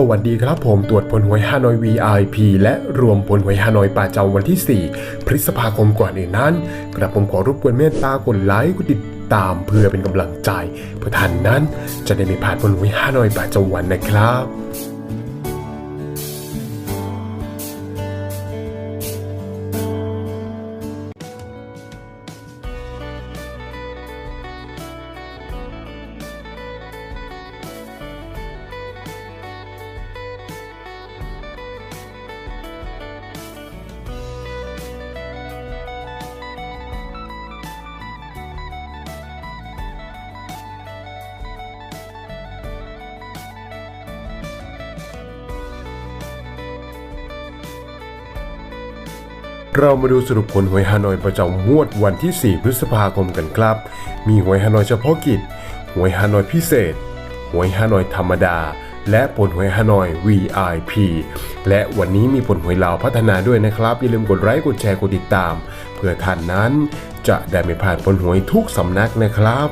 สวัสดีครับผมตรวจผลหวยฮานอย VIP และรวมผลหวยฮานอยประจำวันที่ 4 พฤษภาคมก่อนอื่นนั้น กระผมขอรบกวนเมตตากดไลค์กดติดตามเพื่อเป็นกำลังใจ เพื่อท่านนั้นจะได้ไม่พลาดผลหวยฮานอยประจำวันนะครับ เรามาดูสรุปผลหวยฮานอยประจำงวดวันที่ 4 พฤษภาคมกันครับ มีหวยฮานอยเฉพาะกิจ หวยฮานอยพิเศษ หวยฮานอยธรรมดา และผลหวยฮานอย VIP และวันนี้มีผลหวยลาวพัฒนาด้วยนะครับ อย่าลืมกดไลค์ กดแชร์ กดติดตาม เพื่อท่านนั้นจะได้ไม่พลาดผลหวยทุกสำนักนะครับ